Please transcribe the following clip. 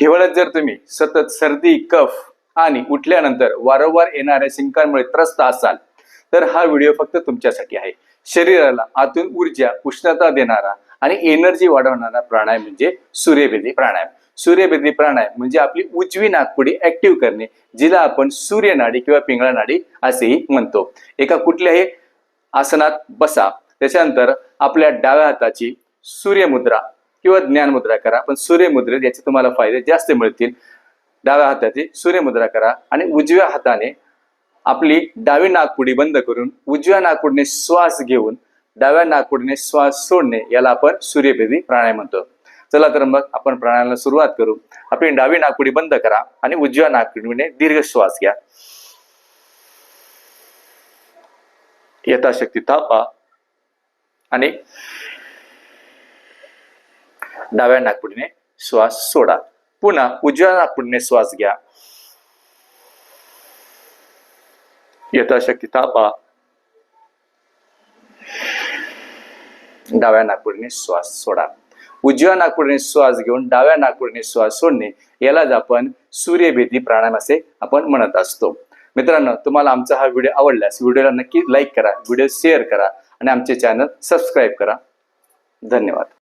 हिवाळ्यात जर तुम्ही सतत सर्दी कफ आणि उठल्यानंतर वारंवार येणाऱ्या शिंकांमुळे त्रस्त असाल तर हा व्हिडिओ फक्त तुमच्यासाठी आहे. शरीराला आतून ऊर्जा उष्णता देणारा आणि एनर्जी वाढवणारा प्राणायाम म्हणजे सूर्यभेदी प्राणायाम. सूर्यभेदी प्राणायाम म्हणजे आपली उजवी नागपुडी ऍक्टिव्ह करणे जिला आपण सूर्यनाडी किंवा पिंगळा नाडी असेही म्हणतो. एका कुठल्याही आसनात बसा. त्याच्यानंतर आपल्या डाव्या हाताची सूर्यमुद्रा किंवा ज्ञानमुद्रा करा पण सूर्यमुद्रेत याचे तुम्हाला फायदे जास्त मिळतील. डाव्या हाताची सूर्यमुद्रा करा आणि उजव्या हाताने आपली डावी नागपुडी बंद करून उजव्या नागपुडीने श्वास घेऊन डाव्या नागपुडीने श्वास सोडणे याला आपण सूर्यभेदी प्राणायाम म्हणतो. चला तर मग आपण प्राणायामाला सुरुवात करू. आपली डावी नागपुडी बंद करा आणि उजव्या नागपुडीने दीर्घ श्वास घ्या. यथाशक्ती थापा आणि डाव्या नागपुडीने श्वास सोडा. पुन्हा उजव्या नागपुडीने श्वास घ्या. यथाशक्ती थापा डाव्या नागपुडीने श्वास सोडा. उजव्या नागपुडीने श्वास घेऊन डाव्या नागपुडीने श्वास सोडणे यालाच आपण सूर्यभेदी प्राणायाम असे आपण म्हणत असतो. मित्रांनो तुम्हाला आमचा हा व्हिडिओ आवडल्यास व्हिडिओला नक्की लाईक करा व्हिडिओ शेअर करा आणि आमचे चॅनल सबस्क्राईब करा. धन्यवाद.